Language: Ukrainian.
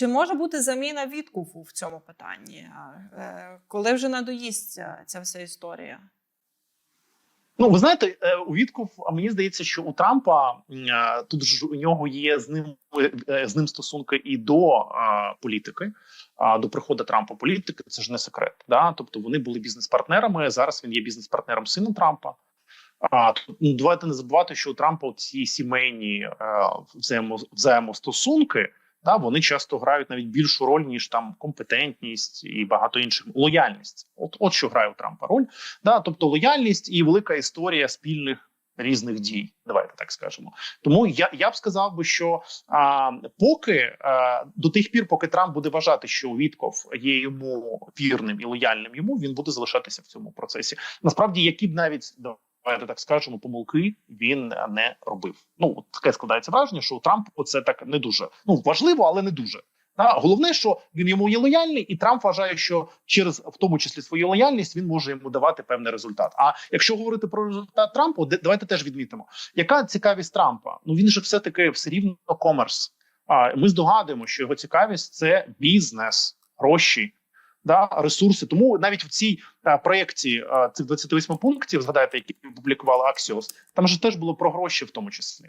Чи може бути заміна відкупу в цьому питанні? Е, Коли вже надоїсть ця вся історія? Ну, ви знаєте, е, у Вітков, а мені здається, що у Трампа е, тут ж у нього є з ним е, з ним стосунки і до е, політики, а до приходу Трампа політики. Це ж не секрет. Да? Тобто вони були бізнес-партнерами. Зараз він є бізнес-партнером сина Трампа. А ну, давайте не забувати, що у Трампа ці сімейні е, взаємо, взаємостосунки. Да, вони часто грають навіть більшу роль ніж там компетентність і багато інших лояльність. От, от що грає у Трампа роль. Да, тобто лояльність і велика історія спільних різних дій. Давайте так скажемо. Тому я я б сказав би, що а, поки а, до тих пір, поки Трамп буде вважати, що Вітков є йому вірним і лояльним йому, він буде залишатися в цьому процесі. Насправді, які б навіть Давайте так скажемо, помилки він не робив. Ну таке складається враження, що у Трампу це так не дуже ну важливо, але не дуже. Та головне, що він йому є лояльний, і Трамп вважає, що через в тому числі свою лояльність він може йому давати певний результат. А якщо говорити про результат Трампа, де- давайте теж відмітимо, яка цікавість Трампа? Ну він же все таки все рівно комерс. А ми здогадуємо, що його цікавість це бізнес, гроші. Да, ресурси, тому навіть в цій а, проєкті а, цих 28 пунктів, згадайте, які публікувала Axios, там же теж було про гроші, в тому числі.